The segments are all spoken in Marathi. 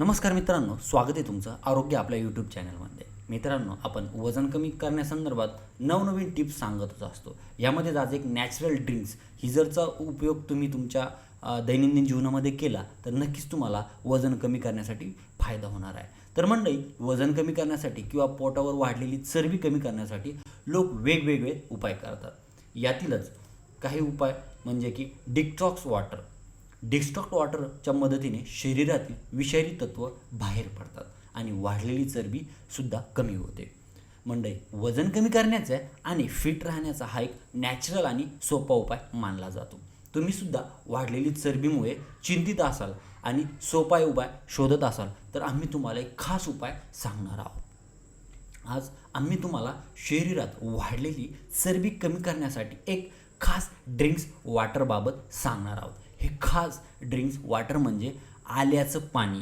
नमस्कार मित्रांनो स्वागत आहे तुमचं आरोग्य आपल्या यूट्यूब चॅनलमध्ये मित्रांनो आपण वजन कमी करण्यासंदर्भात नवनवीन टिप्स सांगतच असतो. यामध्येच आज एक नॅचरल ड्रिंक्स हिजरचा उपयोग तुम्ही तुमच्या दैनंदिन जीवनामध्ये केला तर नक्कीच तुम्हाला वजन कमी करण्यासाठी फायदा होणार आहे. तर मंडळी वजन कमी करण्यासाठी किंवा पोटावर वाढलेली चरबी कमी करण्यासाठी लोक वेगवेगळे उपाय करतात. यातीलच काही उपाय म्हणजे की डिक्ट्रॉक्स वॉटर डिस्टॉक्ट वॉटरच्या मदतीने शरीरातील विषारी तत्व बाहेर पडतात आणि वाढलेली चरबी सुद्धा कमी होते. मंडई वजन कमी करण्याचा आणि फिट राहण्याचा हा एक नॅचरल आणि सोपा उपाय मानला जातो. तुम्ही सुद्धा वाढलेली चरबीमुळे चिंतित असाल आणि सोपा उपाय शोधत असाल तर आम्ही तुम्हाला एक खास उपाय सांगणार आहोत. आज आम्ही तुम्हाला शरीरात वाढलेली चरबी कमी करण्यासाठी एक खास ड्रिंक्स वॉटरबाबत सांगणार आहोत. हे खास ड्रिंक्स वॉटर म्हणजे आल्याचं पाणी.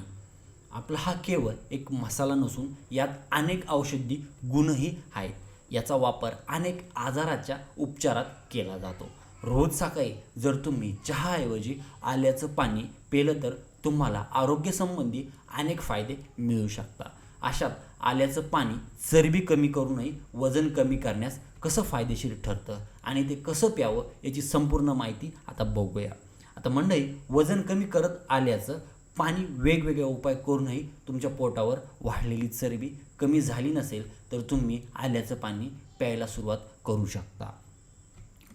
आपला हा केवळ एक मसाला नसून यात अनेक औषधी गुणही आहेत. याचा वापर अनेक आजाराच्या उपचारात केला जातो. रोज सकाळी जर तुम्ही चहाऐवजी आल्याचं पाणी पेलं तर तुम्हाला आरोग्यसंबंधी अनेक फायदे मिळू शकतात. अशात आल्याचं पाणी चरबी कमी करूनही वजन कमी करण्यास कसं फायदेशीर ठरतं आणि ते कसं प्यावं याची संपूर्ण माहिती आता बघूया. आता मंडई वजन कमी करत आल्याचं पाणी वेगवेगळे उपाय करूनही तुमच्या पोटावर वाढलेली चरबी कमी झाली नसेल तर तुम्ही आल्याचं पाणी प्यायला सुरुवात करू शकता.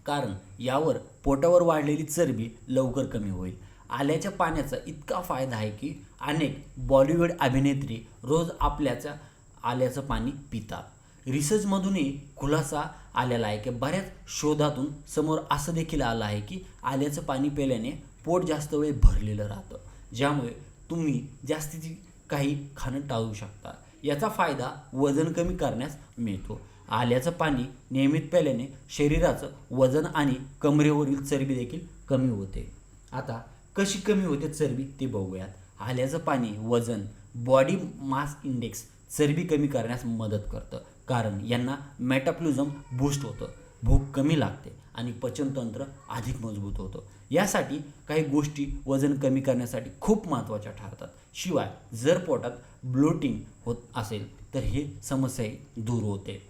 कारण यावर पोटावर वाढलेली चरबी लवकर कमी होईल. आल्याच्या पाण्याचा इतका फायदा आहे की अनेक बॉलिवूड अभिनेत्री रोज आपल्याच्या आल्याचं पाणी पितात. रिसर्चमधूनही खुलासा आलेला आहे की बऱ्याच शोधातून समोर असं देखील आलं आहे की आल्याचं पाणी प्यायल्याने पोट जास्त वेळ भरलेलं राहतं. ज्यामुळे तुम्ही जास्तीची काही खाणं टाळू शकता. याचा फायदा वजन कमी करण्यास मिळतो. आल्याचं पाणी नियमित प्यायल्याने शरीराचं वजन आणि कमरेवरील चरबी देखील कमी होते. आता कशी कमी होते चरबी ते बघूयात. आल्याचं पाणी वजन बॉडी मास इंडेक्स चरबी कमी करण्यास मदत करतं. कारण यांना मेटाप्लिझम बूस्ट होतं. भूक कमी लागते आणि पचनतंत्र अधिक मजबूत होतं. यासाठी काही गोष्टी वजन कमी करण्यासाठी खूप महत्त्वाच्या ठरतात. शिवाय जर पोटात ब्लोटिंग होत असेल तर ही समस्याही दूर होते.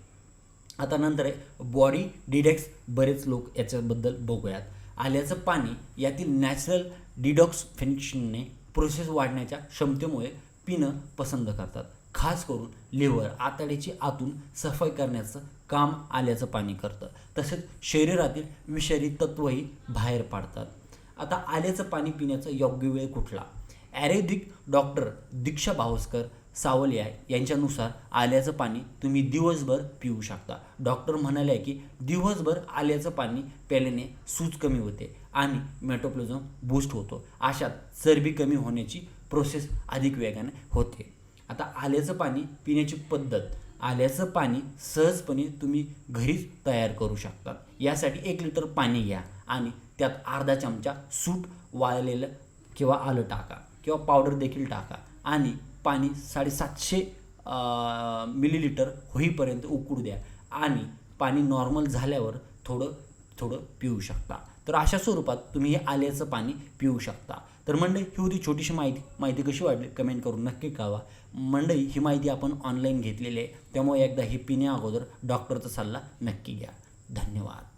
आता नंतर आहे बॉडी डिडेक्स बरेच लोक याच्याबद्दल बघूयात. आल्याचं पाणी यातील नॅचरल डिडॉक्स फंक्शनने प्रोसेस वाढण्याच्या क्षमतेमुळे पिणं पसंत करतात. खास करून लिव्हर आतड्याची आतून सफाई करण्याचं काम आल्याचं पाणी करतं. तसेच शरीरातील विषारी तत्वही बाहेर पाडतात. आता आल्याचं पाणी पिण्याचा योग्य वेळ कुठला? ॲरेदिक डॉक्टर दीक्षा भावस्कर सावलिया यांच्यानुसार आल्याचं पाणी तुम्ही दिवसभर पिऊ शकता. डॉक्टर म्हणाले की दिवसभर आल्याचं पाणी प्यायल्याने सूज कमी होते आणि मेटोप्लिझम बूस्ट होतो. अशात चरबी कमी होण्याची प्रोसेस अधिक वेगाने होते. आता आल्याचं पाणी पिण्याची पद्धत आल्याचं पाणी सहजपणे तुम्ही घरीच तयार करू शकता. यासाठी एक लिटर पाणी घ्या आणि त्यात अर्धा चमचा सूट वाळलेलं किंवा आलं टाका किंवा पावडर देखील टाका आणि पाणी साडेसातशे मिलीलिटर होईपर्यंत उकळू द्या आणि पाणी नॉर्मल झाल्यावर थोडं थोडं पिऊ शकता. तर अशा स्वरूपात तुम्ही हे आल्याचं पाणी पिऊ शकता. तर मंडई ही होती छोटीशी माहिती. माहिती कशी वाटली? कमेंट करून नक्की कळवा. मंडई ही माहिती आपण ऑनलाईन घेतलेली आहे. त्यामुळे एकदा ही पिण्या अगोदर डॉक्टरचा सल्ला नक्की घ्या. धन्यवाद.